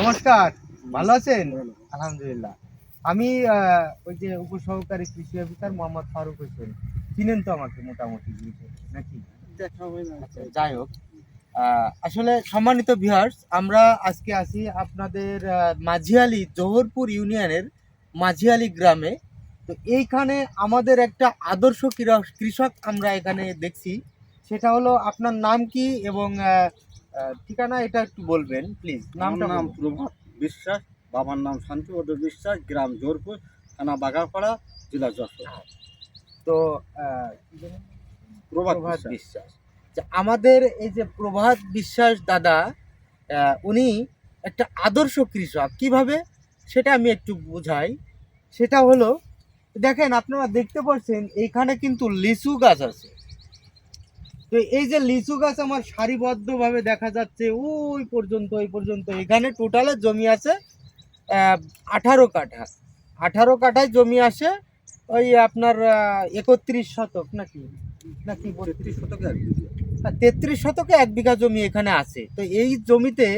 নমস্কার ভালো আছেন? আলহামদুলিল্লাহ। আমি ওই যে উপসহকারী কৃষি অফিসার মোহাম্মদ ফারুক হোসেন। চিনেন তো আমাকে মোটামুটি নাকি? আচ্ছা, যাই হোক। আসলে সম্মানিত ভিউয়ার্স আমরা আজকে আসি আপনাদের মাঝিয়ালি জোহরপুর ইউনিয়নের মাঝিয়ালি গ্রামে। তো এইখানে আমাদের একটা আদর্শ কৃষক আমরা এখানে দেখছি। সেটা হলো আপনার নাম কি এবং ঠিকানা এটা একটু বলবেন প্লিজ নামটা নাম প্রভাত বিশ্বাস বাবার নাম শান্তিপদ বিশ্বাস গ্রাম জোরপুর থানা বাগারপাড়া জেলা যশোর। তো প্রভাত বিশ্বাস। যে আমাদের এই যে প্রভাত বিশ্বাস দাদা উনি একটা আদর্শ কৃষক। কীভাবে? সেটা আমি একটু বুঝাই। সেটা হলো দেখেন আপনারা দেখতে পাচ্ছেন এইখানে কিন্তু লিচু গাছ আছে। তো এই যে লিচু গাছ আমার সারিবদ্ধভাবে দেখা যাচ্ছে ওই পর্যন্ত ওই পর্যন্ত। এখানে টোটালে জমি আছে আঠারো কাঠা। আঠারো কাঠায় জমি আসে ওই আপনার একত্রিশ শতক নাকি? নাকি তেত্রিশ শতকে? এক বিঘা। তেত্রিশ শতকে এক বিঘা জমি এখানে আছে। তো এই জমিতে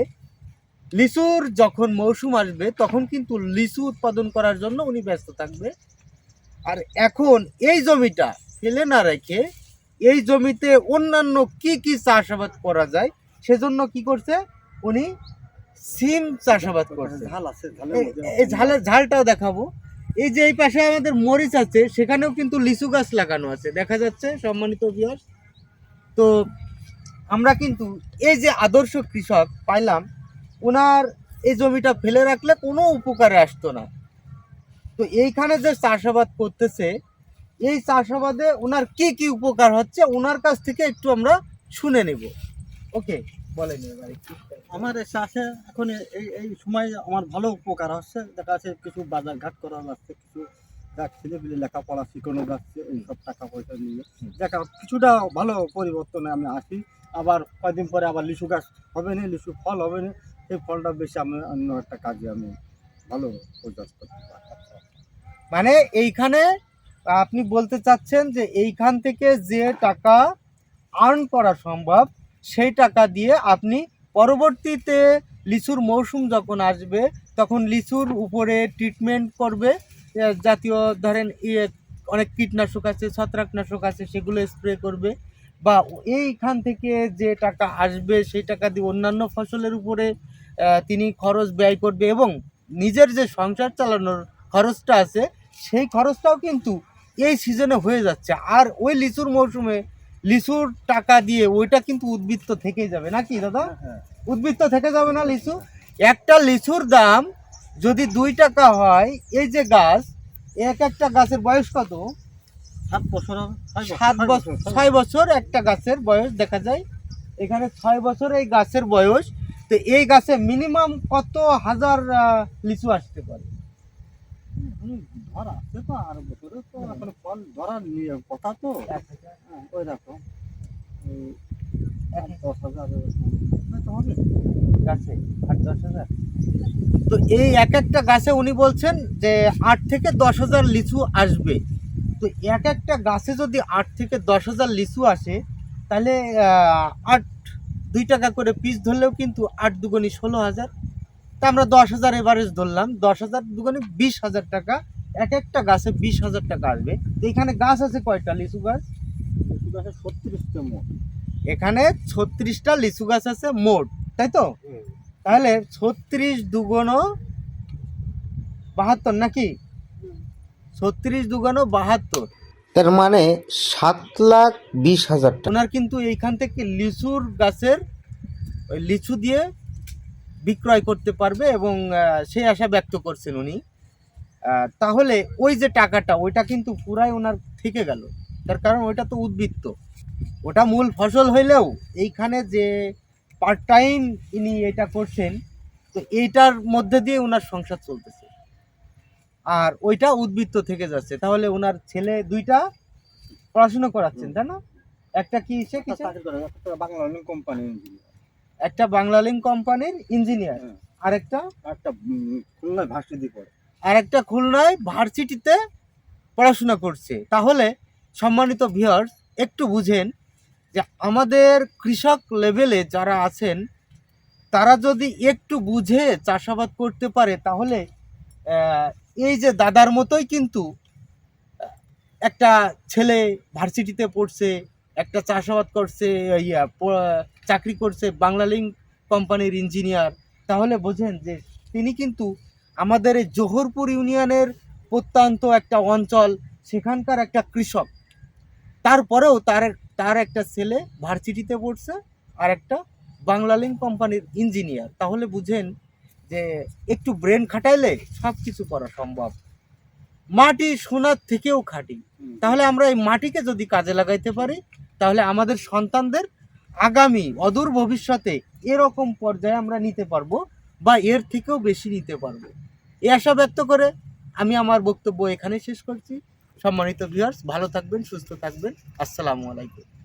লিচুর যখন মৌসুম আসবে তখন কিন্তু লিচু উৎপাদন করার জন্য উনি ব্যস্ত থাকবে। আর এখন এই জমিটা ফেলে না রেখে এই জমিতে অন্যান্য কি কি চাষাবাদ করা যায় সেজন্য কি করছে? উনি সিম চাষাবাদ করছে। ঝাল আছে এই- ঝালের ঝালটাও দেখাবো। এই যে এই পাশে আমাদের মরিচ আছে সেখানেও কিন্তু লিচু গাছ লাগানো আছে। দেখা যাচ্ছে সম্মানিত বিয়ার তো আমরা কিন্তু এই যে আদর্শ কৃষক পাইলাম ওনার এই জমিটা ফেলে রাখলে কোনো উপকারে আসতো না। তো এইখানে যে চাষাবাদ করতেছে এই চাষাবাদে ওনার কি কি উপকার হচ্ছে ওনার কাছ থেকে একটু আমরা শুনে নেব। ওকে বলেন এবার আমার এই চাষে এখন এই এই সময় আমার ভালো উপকার হচ্ছে। দেখা যাচ্ছে কিছু বাজার ঘাট করা যাচ্ছে কিছু গাছ ছেলে পেলে লেখাপড়া শিখানো যাচ্ছে এইসব টাকা পয়সা নিয়ে। দেখা কিছুটা ভালো পরিবর্তনে আমি আসি। আবার কয়দিন পরে আবার লিচু গাছ হবে না লিচু ফল হবে না। সেই ফলটা বেশি আমি অন্য একটা কাজে আমি ভালো প্রচার করতে পারি মানে এইখানে আপনি বলতে চাচ্ছেন যে এইখান থেকে যে টাকা আর্ন করা সম্ভব, সেই টাকা দিয়ে আপনি পরবর্তীতে লিচুর মৌসুম যখন আসবে, তখন লিচুর উপরে ট্রিটমেন্ট করবে জাতীয় ধরেন ইয়ে অনেক কীটনাশক আছে, ছত্রাকনাশক আছে, সেগুলো স্প্রে করবে বা এইখান থেকে যে টাকা আসবে, সেই টাকা দিয়ে অন্যান্য ফসলের উপরে তিনি খরচ ব্যয় করবে এবং নিজের যে সংসার চালানোর খরচটা আছে, সেই খরচটাও কিন্তু এই সিজনে হয়ে যাচ্ছে। আর ওই লিচুর মৌসুমে লিচুর টাকা দিয়ে ওইটা কিন্তু উদ্বৃত্ত থেকেই যাবে। নাকি দাদা? হ্যাঁ উদ্বৃত্ত থেকে যাবে না লিচু? একটা লিচুর দাম যদি দুই টাকা হয় এই যে গাছ এক একটা গাছের বয়স কত? সাত বছর সাত বছর ছয় বছর। একটা গাছের বয়স দেখা যায়। এখানে ছয় বছর এই গাছের বয়স। তো এই গাছে মিনিমাম কত হাজার লিচু আসতে পারে? তো আর তো এখন ফল ধরা নিয়ে কথা তো ওই দশ হাজার গাছে আট দশ হাজার তো এই এক একটা গাছে উনি বলছেন যে আট থেকে দশ হাজার লিচু আসবে। তো এক একটা গাছে যদি আট থেকে দশ হাজার লিচু আসে, তাহলে আট দুই টাকা করে পিস ধরলেও কিন্তু আট দুগুনি ষোলো হাজার। তা আমরা দশ হাজার এভারেজ ধরলাম। দশ হাজার দুগুনি বিশ হাজার টাকা। এক একটা গাছে বিশ হাজার টাকা আসবে। তো এখানে গাছ আছে কয়টা? লিচু গাছ? লিচু গাছে ছত্রিশটা মোট। এখানে ছত্রিশটা লিচু গাছ আছে মোট তাই তো? তাহলে ছত্রিশ দুগুণ বাহাত্তর নাকি? ছত্রিশ দুগুণ বাহাত্তর। তার মানে সাত লাখ বিশ হাজার টাকা। ওনার কিন্তু এইখান থেকে লিচুর গাছের ওই লিচু দিয়ে বিক্রয় করতে পারবে এবং সেই আশা ব্যক্ত করছেন উনি। তাহলে ওই যে টাকাটা ওইটা কিন্তু পুরাই ওনার থেকে গেল। তার কারণ ওইটা তো উদ্বৃত্ত। ওটা মূল ফসল হইলেও এইখানে যে পার্ট টাইম ইনি এটা করছেন তো এইটার মধ্যে দিয়ে ওনার সংসার চলতেছে। আর ওইটা উদ্বৃত্ত থেকে যাচ্ছে। তাহলে ওনার ছেলে দুইটা পড়াশোনা করাচ্ছেন তাই না? একটা কি সে একটা বাংলা কোম্পানি একটা বাংলালিং কোম্পানির ইঞ্জিনিয়ার। আরেকটা একটা খুলনায় ভার্সিটি পড়ে আর একটা খুলনায় ভার্সিটিতে পড়াশোনা করছে তাহলে সম্মানিত ভিউয়ার্স একটু বুঝেন যে আমাদের কৃষক লেভেলে যারা আছেন তারা যদি একটু বুঝে চাষাবাদ করতে পারে তাহলে এই যে দাদার মতোই কিন্তু একটা ছেলে ভার্সিটিতে পড়ছে একটা চাষাবাদ করছে ইয়া চাকরি করছে বাংলালিঙ্ক কোম্পানির ইঞ্জিনিয়ার তাহলে বোঝেন যে তিনি কিন্তু আমাদের এই জোহরপুর ইউনিয়নের প্রত্যন্ত একটা অঞ্চল সেখানকার একটা কৃষক। তারপরেও তার তার একটা ছেলে ভার্সিটিতে পড়ছে আর একটা বাংলালিঙ্ক কোম্পানির ইঞ্জিনিয়ার তাহলে বুঝেন যে একটু ব্রেন খাটাইলে সব কিছু করা সম্ভব। মাটি সোনার থেকেও খাঁটি। তাহলে আমরা এই মাটিকে যদি কাজে লাগাইতে পারি তাহলে আমাদের সন্তানদের আগামী, অদূর ভবিষ্যতে এরকম পর্যায়ে আমরা নিতে পারব বা এর থেকেও বেশি নিতে পারব। এই আশা ব্যক্ত করে আমি আমার বক্তব্য এখানে শেষ করছি। সম্মানিত ভিউয়ার্স ভালো থাকবেন, সুস্থ থাকবেন। আসসালামু আলাইকুম।